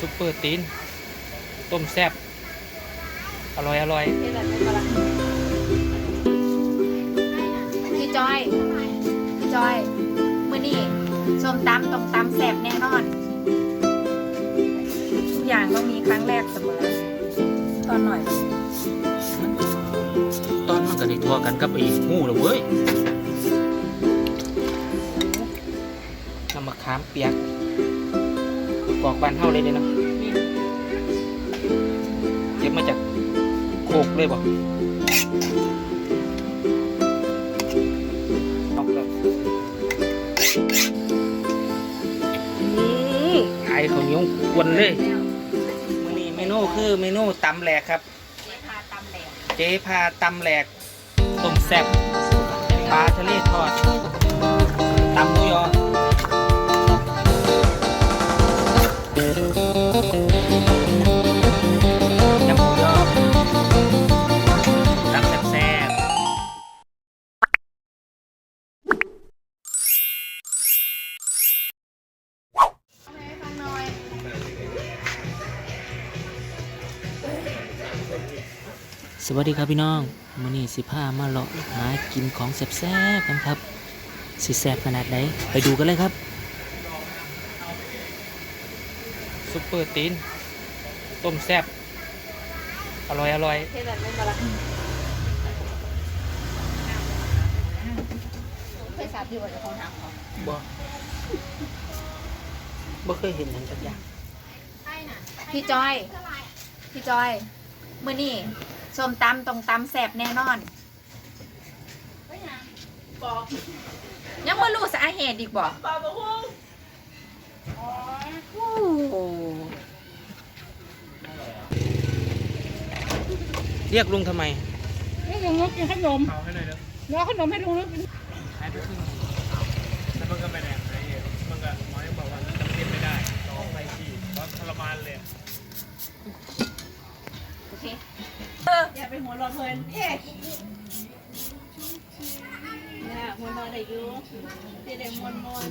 ซุปเปอร์ตีน ต้มแซ่บ อร่อย อร่อยพี่จอยพี่จอยมื่อนี้ส้มตำต้องตำแสบแน่นอน ทุกอย่างต้องมีครั้งแรกเสมอ ตอนหน่อย ตอนมันก็ได้ทั่วกันกับไอ้หูเลยเว้ยน้ำมะขามเปียกก อกบานเท่าเลยเนี่ยเนาะเก็บมาจากโคกเลยบ่ออกแล้วอื้อไอ้เขาวเหนียวกวนเลยมื้อนี้เมนูคือเมนูตำแหลกครับพาตำแหลกเจ๊พาตำแหลกต้มแซ่บปลาทะเลทอด สวัสดีครับพี่น้องมื้อนี้สิพามาเลาะหากินของแซ่บๆกันครับ สิแซ่บขนาดไหนไปดูกันเลยครับซุปเปอร์ตีน ต้มแซ่บอร่อยอร่อยเทแบบไม่มาละเคยทราบที่ว่าจะคงทำเขาบ่บ่เคยเห็นอย่างสักอย่างพี่จอย พี่จอยมื่อนี้ ส้มตำต้องตำแสบแน่นอนยังไม่รู้สาเหตุอีกบ่โอ้โหเรียกลุงทำไม นี่ลุงนุกกินขนมเอาให้หน่อยเด้อ รอขนมให้ลุงนุกกิน ให้ไปครึ่งแล้วมันก็ไปแดกไอ้มันก็หมอยังบอกว่าจำเป็นไม่ได้รอไปที่เพราะทรมานเลย โอเค อย่าไปหัวเรอเพลินเอ๊ะนะหัวเรอได้อยู่ที่ได้มวนมวน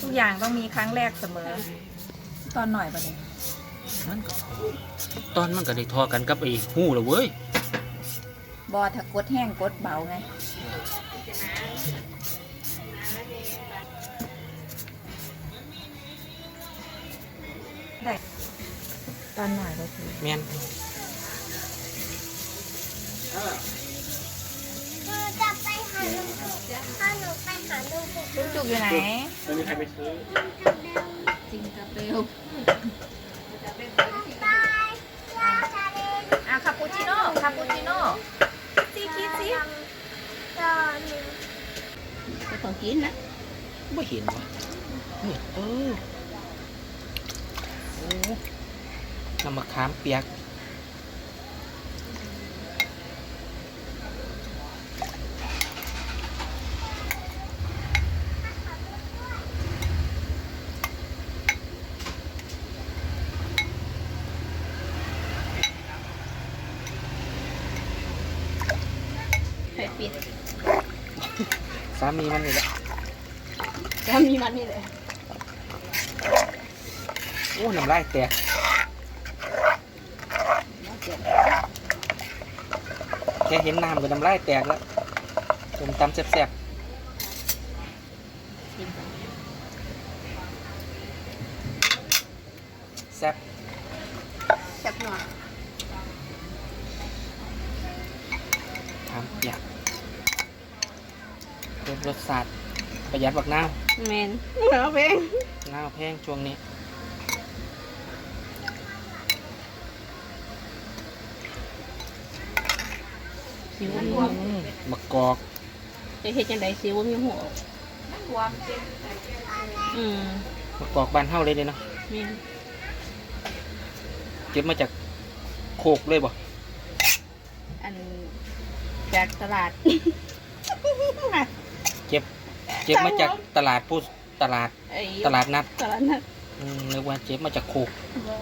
ทุกอย่างต้องมีครั้งแรกเสมอ ตอนหน่อยประเด็นมันก็ตอนมันก็ได้ทอกันกับไอ้หูเลยเว้ยบอถ้ากดแห้งกดเบาไงได้ตอนหน่อยก็คือ แม่น กลุงจุกอยู่ไหนไม่มีใครไปซื้อจริงกับเบลบายยาทะเลอะคาปูชิโน่คาปูชิโน่คิดสิคิดสิต่อหนึ่งจะต้องกินนะไม่เห็นวะนี่เออโอ้น้ำมะขามเปียก ปิด สามีมันนี่แหละแล้วมีมันนี่เลยโอ้น้ำลายแตกแค่เห็นน้ำก็น้ำลายแตกแล้วผมตำแซ่บๆแซ่บแซ่บหน่อยขามเปียกเพิ่ม รสชาติประหยัดบักน้าวแมนเอาเพลงน้าวแพงช่วงนี้สิวมีหัวอืมมะกอกจะเฮ็ดจังไดสิวมีหัวรวมเป็นอืมมะกอกบานเฮาเลยเลยเนาะแม่นเก็บมาจากโคกเลยบ่อันจากตลาด เก็บเก็บมาจากตลาดผู้ตลาดไอ้ตลาดนัดตลาดนัดอืมนึกว่าเก็บมาจากโคกบ่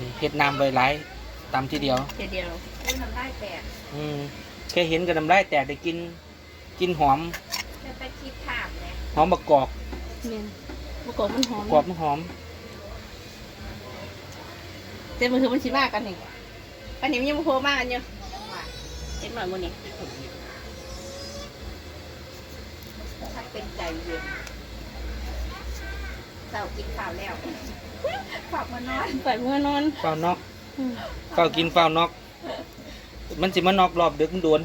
นี่เฮ็ดน้ำไว้หลายตำทีเดียวเดียวเดียวอุ้ยน้ำได้แตกอืมแค่เห็นก็น้ำลายแตกได้กิน กินหอมจะไปคิดถามเลยหอมบักกอกเมียน มะกอกมันหอมกรอบมันหอมเต็มมือถือมันชิมากกันนี่อันนี้มันยังไม่โผล่มากกันอยู่เอ็นหน่อยมันนี่ถ้าเป็นใจเย็นเจ้ากินข้าวแล้วฝากมานอนปล่อยมือนอนเฝ้านอกอืมเฝ้ากินเฝ้านอก มันสิมานอกรอบดึกมันโดน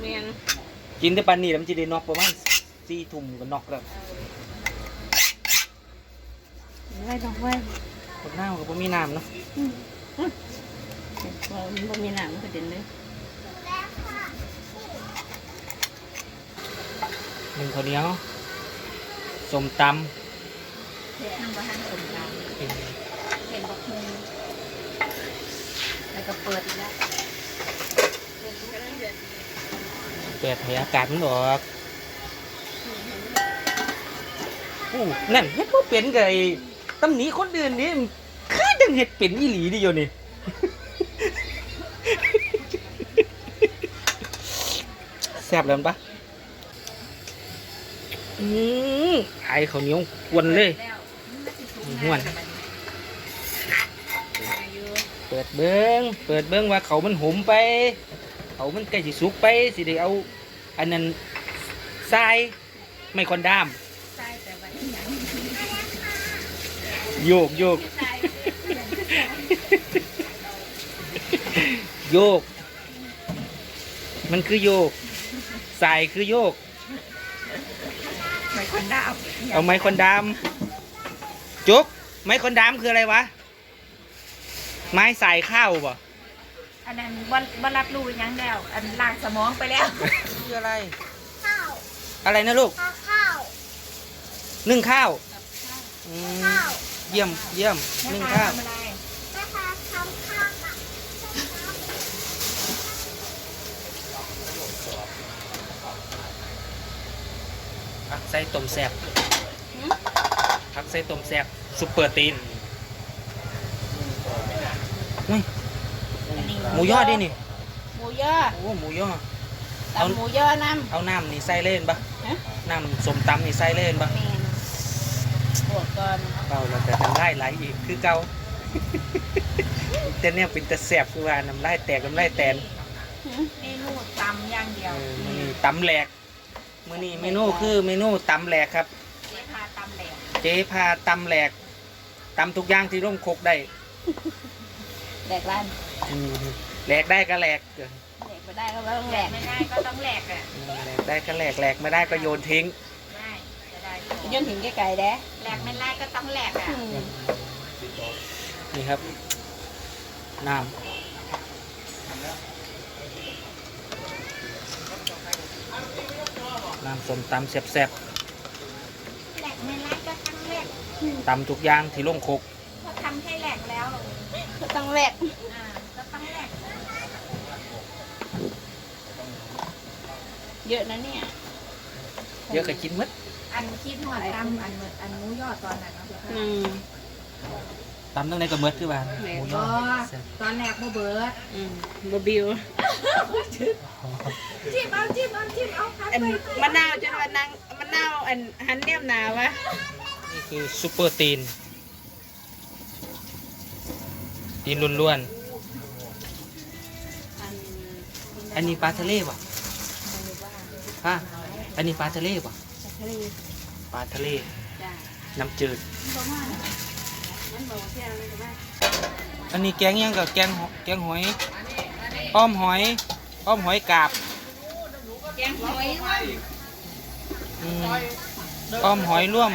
เมียนกินแต่ปานนี้แล้วมันจะได้นอกประมาณสี่ทุ่มก็นอกแล้ว ไว้ดอกไว้คนหน้าก็บ่มีน้ำเนาะอืมอืมเรามันบ่มีหนังมันกระเด็นเลยหนึ่งข้าวเหนียวสมตทำบ้านสมการำเห็นบอกมือแล้วก็เปิดอีกแล้วเปิดให้อากาศมันออกอู้นั่นเฮ็ดบ่เป็นกับไอ้ ตำหนิคนอื่นนี่คือจังเฮ็ดเป็นอีหลีดิโยนี่ แซ่บแล้วมันปะอืมไอข้าวเหนียวกวนเลยแล้วม่นเปิดเบิ้งเปิดเบิ้งว่าเขามันหมไป เขามันใกล้สิสุกไป สิได้เอา อันนั้นทรายไม่คอนด้าม ใช่แต่ว่าอีหยัง โยกโยกใช่โยก มันคือโยกทรายคือโยก ไม่คนดาวเอาไม้คอนดามจุกไม้คอนดามคืออะไรวะ ไม้สายข้าวบ่อันนั้นวันวันรับรู้ยังแล้ว อันลากสมองไปแล้ว คืออะไร ข้าว อะไรนะลูก ข้าวข้าวนึ่งข้าวอืมข้าว เยี่ยมเยี่ยมนึ่งข้าวทำอะไรแม่ค้าทำข้าวอะผักใส่ต้มแซ่บผักใส่ต้มแซ่บซุปเปอร์ตีนอุ้ยอันนี้หมูยอดดินี่ หมูยอโอ้หมูยอตำหมูยอน้ำเอาน้ำนี่ใส่เล่นปะฮะน้ำสมตำนี่ใส่เล่นปะเมียน บวกก่อนเบาแล้วแต่ทำได้ไหลอีกคือเก่าแต่เนี่ยเป็นตะแสบคือว่าน้ำลายแตกน้ำลายแตนหืมเมนูตำอย่างเดีเอยวอมื้อนี้ตำแหลกมื้อนี้เมนูคือเมนูตำแหลกครับ เจ๊พาตำแหลกเจ๊พาตำแหลกตำทุกอย่างที่ร่มครกได้แดกร้านอืมแหลกได้ก็แหลกเออแดกไปได้ก็ต้องแหแดลกกไม่ได้ก็ต้องแหลกอะแหลกได้ก็แหลกแหลกไม่ได้ก็โยนทิ้งได้ จะได้ย่นถึงไกลๆแด้แหลกไม่ได้ก็ต้องแหลกอะอืมนี่ครับน้ำน้ำส้มตำแซ่บแหลกไม่ได้ก็ต้องแหลกๆตำทุกอย่างที่ร่มครกพอทำให้แหลกแล้วก็ต้องแหลกอ่าก็ต้องแหลกเยอะนะเนี่ย เยอะก็กินหมด อันคิดหอดตำอันเหมือนอันหมูยอดตอนนั้นเนาะอืม ตำตั้งในก็หมดคือว่าแหลกหมูยก็อตอนแรกโมเบิร์ดอืมบบิวจิ้มเอาจิ้มเอาจิ้มเอาครับอันมะนาวจนวันนางมะนาวอันหันเนียมหนาวะนี่คือซูเปอร์ตีน ตีนล้วนๆอันนี้ปลาทะเลป่ะฮะอันนี้ปลาทะเลป่ะทะเล ปลาทะเล จ้าน้ำจืดประมาณมันบอกเที่ยงเลยว่าอันนี้แกงยังกับแกงหแกงหอยอ้อมหอยอ้อมหอยกาบแกงหอยว่าอืมอ้อมหอยร่วม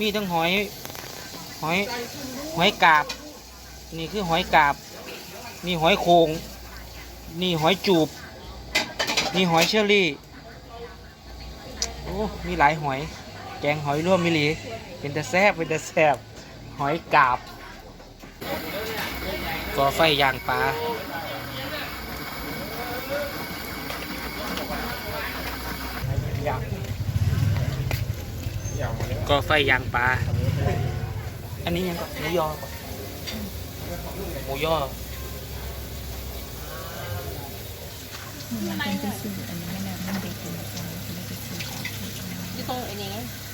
มีทั้งหอยหอยหอยกาบ นี่คือหอยกาบ นี่หอยโขงนี่หอยจูบ นี่หอยเชอรี่โอ้มีหลายหอย แกงหอยร่วมมิลี เป็นตะแซบเป็นตะแซบหอยกาบก่อไฟย่างปลาก่อไฟย่างปลา อันนี้ยังก่อนหมูยอก่อนหมูยอที่ตรงไอ้นี่ไงมัน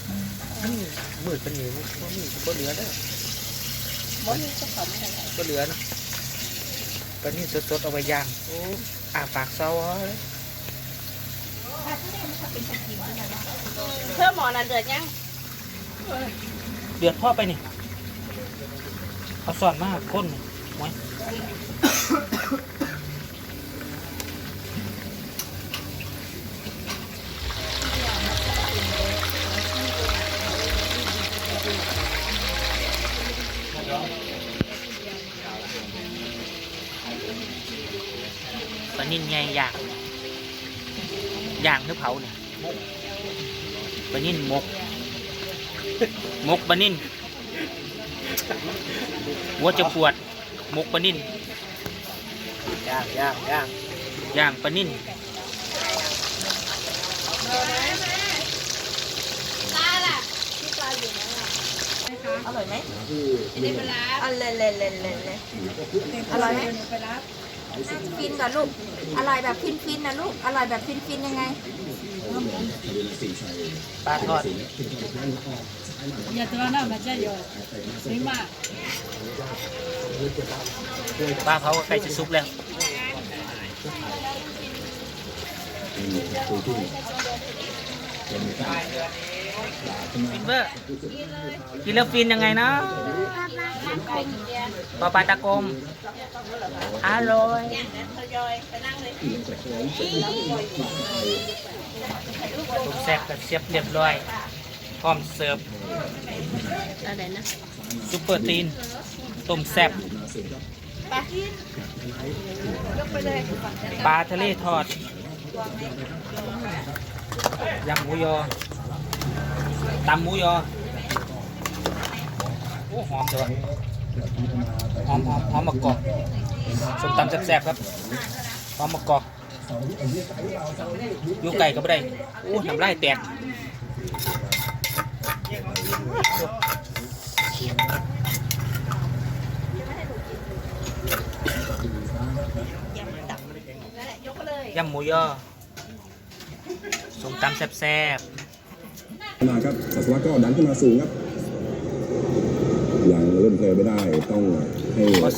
มืดเป็นอยู่บ่มีบ่เหลือเด้อบ่มีเจ้าของไม่ได้ใส่บ่เหลือนะปลานิ่นสดๆเอาไว้ย่างโอ้อาปากเซาเอาเลยเพิ่มหมอนันเดือดยังเดือดพ่อไปนี่เอาสอนมากคนหมวยานิ่นไงย่างย่างหรือเผาเนี่ยปลานิ่นหมกหมกปลานิ่นหัวจะปวดหมกปลานิ่นย่างย่างย่างย่างปลานิ่นอร่อยไหมได้เวลาอร่อยเลยเลยเลยเลยอร่อยไหม ฟินก่อนลูก อร่อยแบบฟินฟินๆนะลูก อร่อยแบบฟินฟินๆยังไงปลาทอดอย่าตัวหน้ามาเจ้าอยู่ซื้อมาปลาเผาก็ใกล้จะสุกแล้ว ฟินเบอร์กินแล้วฟินยังไงนะปลาปลาตะกรมอร่อยทยอยไปนั่งเลยต้มแซ่บกับเสียบเรียบร้อย พร้อมเสิร์ฟอะไรนะซุปเปอร์ตีนต้มแซ่บปลาทะเลทอดยำหมูยอ ตำหมูยอโอ้หอมจังวะหอมหอมหอมมะกอกส้มตำแซ่บๆครับหอมมะกอกอยู่ไก่ก็ไม่ได้โอ้น้ำลายแตกยำหมูยอส้มตำแซ่บ มาครับสัสวัตก็ดันขึ้นมาสูงครับยังเล่นเพลย์ไม่ได้ต้องให้พั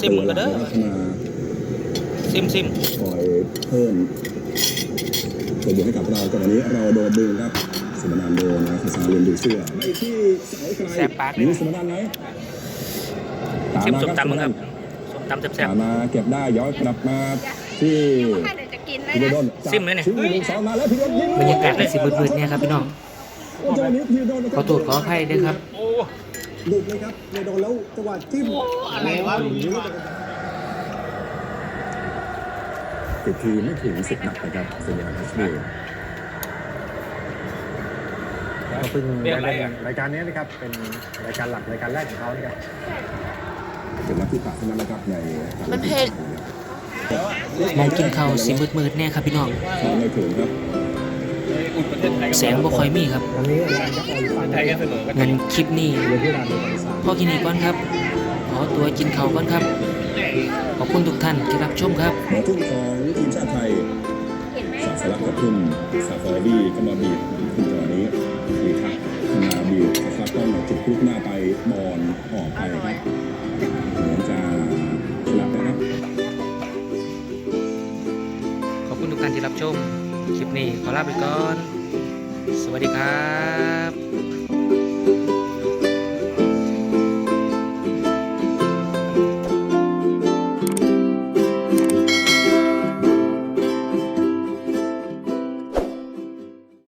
ฒนาๆซิมซิมคอยเพิ่มตัวบวกให้กับเราแต่วันนี้เราโดนดึงครับสมนานโดนนะคือสาเรียนดูเสื้อไปที่เสาไกลแซ่บปากหรือสมนานไหนตามซิมมาส้มครับตำมึงครับส้มตำแซ่บตามมาเก็บได้ย้อนกลับมาที่ถ้าเดี๋ยวจะกินเลยพิโดนะดนซิมเลยเนี่ยชิงหนึ่งสองมาแล้วพิโดนยิงบรรยากาศเลยสิบืดๆเนี่ยครับพี่น้อง โอ้จังหวะนี้พิโดนนะคขรัอบโทษขออภัยด้วยครับหลุดเลยครับเลยโดนแล้วจังหวะจิ้มอะไรวะติดทีไม่ถึงสิบนัดนะครับสัญญาณทัชเบย์ก็เพิ่งได้เล่นรายการนี้นะครับเป็นรายการหลักรายการแรกของเขานะครับเป็นนัดที่ตัดเท่านั้นนะครับในมันเผ็ดมองกินข้าวสิมืดๆเนี่ยครับพี่น้องเข้าไม่ถึงครับ แสงบ่ค่อยมีครับเงั้นคลิปนี่พ่อกินนี้ก่อนครับ ขอตัวกินข้าวก่อนครับ ขอบคุณทุกท่านที่รับชมครับมทุ่มของทีมชาติไทยสาสลักกับทุ่มซาฟาราดีก็มาบีบขึ้นจังหวะนี้ดีครับนมาบีบสลักต้องจุดลุกหน้าไปบอลออกไปครับเหมือนจะสลับนะครับ ขอบคุณทุกท่านที่รับชม คลิปนี้ขอลาไปก่อน สวัสดีครับ